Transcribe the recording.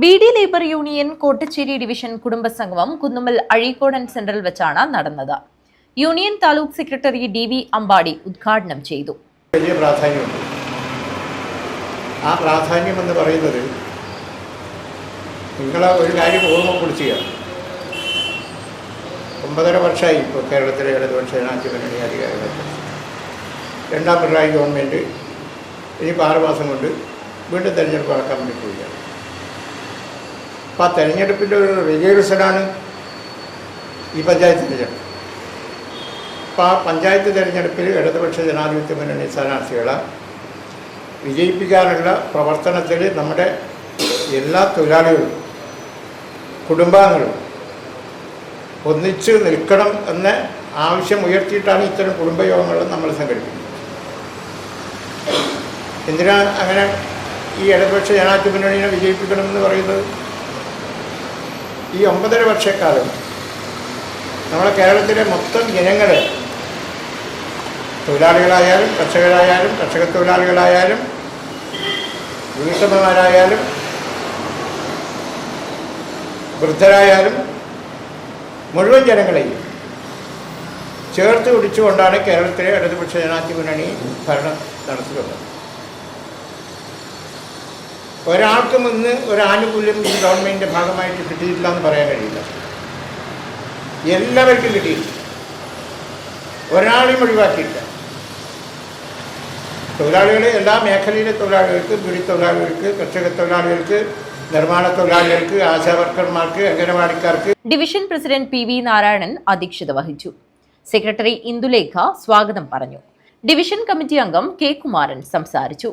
B D labour union Kottacheri division കുടുംബസംഗമം Kunnummal Azhikodan സെന്ററിൽ വെച്ചാണ് നടന്നത്. Union taluk secretary D V Ambadi ഉദ്ഘാടനം ചെയ്തു. വലിയ പ്രാധാന്യമുണ്ട്. ആ പ്രാധാന്യം എന്ന് പറയുന്നത് നിങ്ങൾ ഒരു കാര്യം ഓർമ്മപ്പെടുത്തുക ഒമ്പതര വർഷമായി ഇപ്പോൾ കേരളത്തിലെ ഇടതുപക്ഷ ജനാധിപത്യ അധികാരത്തിൽ രണ്ടാം പിണറായി ഗവൺമെന്റ് ഇനിയിപ്പോൾ ആറ് മാസം കൊണ്ട് വീണ്ടും തെരഞ്ഞെടുപ്പ് നടക്കാൻ വേണ്ടി പോവുകയാണ്. അപ്പോൾ ആ തെരഞ്ഞെടുപ്പിന്റെ ഒരു റിഹേഴ്സലാണ് ഈ പഞ്ചായത്ത് തിരഞ്ഞെടുപ്പ് അപ്പോൾ ആ പഞ്ചായത്ത് തിരഞ്ഞെടുപ്പിൽ ഇടതുപക്ഷ ജനാധിപത്യ മുന്നണി സ്ഥാനാർത്ഥികളെ വിജയിപ്പിക്കാനുള്ള പ്രവർത്തനത്തിൽ നമ്മുടെ എല്ലാ തൊഴിലാളികളും കുടുംബാംഗങ്ങളും ഒന്നിച്ച് നിൽക്കണം എന്ന ആവശ്യം ഉയർത്തിയിട്ടാണ് ഇത്തരം കുടുംബയോഗങ്ങൾ നമ്മൾ സംഘടിപ്പിക്കുന്നത്. എന്തിനാണ് അങ്ങനെ ഈ ഇടതുപക്ഷ ജനാധിപത്യ മുന്നണിയെ വിജയിപ്പിക്കണമെന്ന് പറയുന്നത്? ഈ ഒമ്പതര വർഷക്കാലം നമ്മുടെ കേരളത്തിലെ മൊത്തം ജനങ്ങൾ തൊഴിലാളികളായാലും കർഷകരായാലും കർഷക തൊഴിലാളികളായാലും വീട്ടമ്മമാരായാലും വൃദ്ധരായാലും മുഴുവൻ ജനങ്ങളെയും ചേർത്ത് പിടിച്ചുകൊണ്ടാണ് കേരളത്തിലെ ഇടതുപക്ഷ ജനാധിപത്യ മുന്നണി ഭരണം നടത്തുന്നത് ഒരാൾക്കും ഇന്ന് ഒരു ആനുകൂല്യം ഈ ഗവൺമെന്റിന്റെ ഭാഗമായിട്ട് കിട്ടിയിട്ടില്ല എന്ന് പറയാൻ കഴിയില്ല. എല്ലാവർക്കും കിട്ടിയിട്ടുണ്ട് ഒരാളെയും ഒഴിവാക്കിയില്ല തൊഴിലാളികളെ എല്ലാ മേഖലയിലെ തൊഴിലാളികൾക്ക് ബിഡി തൊഴിലാളികൾക്ക് കർഷക തൊഴിലാളികൾക്ക് നിർമ്മാണ തൊഴിലാളികൾക്ക് ആശാവർക്കർമാർക്ക് അംഗനവാടിക്കാർക്ക്. Division president P V Narayanan അധ്യക്ഷത വഹിച്ചു. സെക്രട്ടറി ഇന്ദുലേഖ സ്വാഗതം പറഞ്ഞു. ഡിവിഷൻ കമ്മിറ്റി അംഗം കെ കുമാരൻ സംസാരിച്ചു.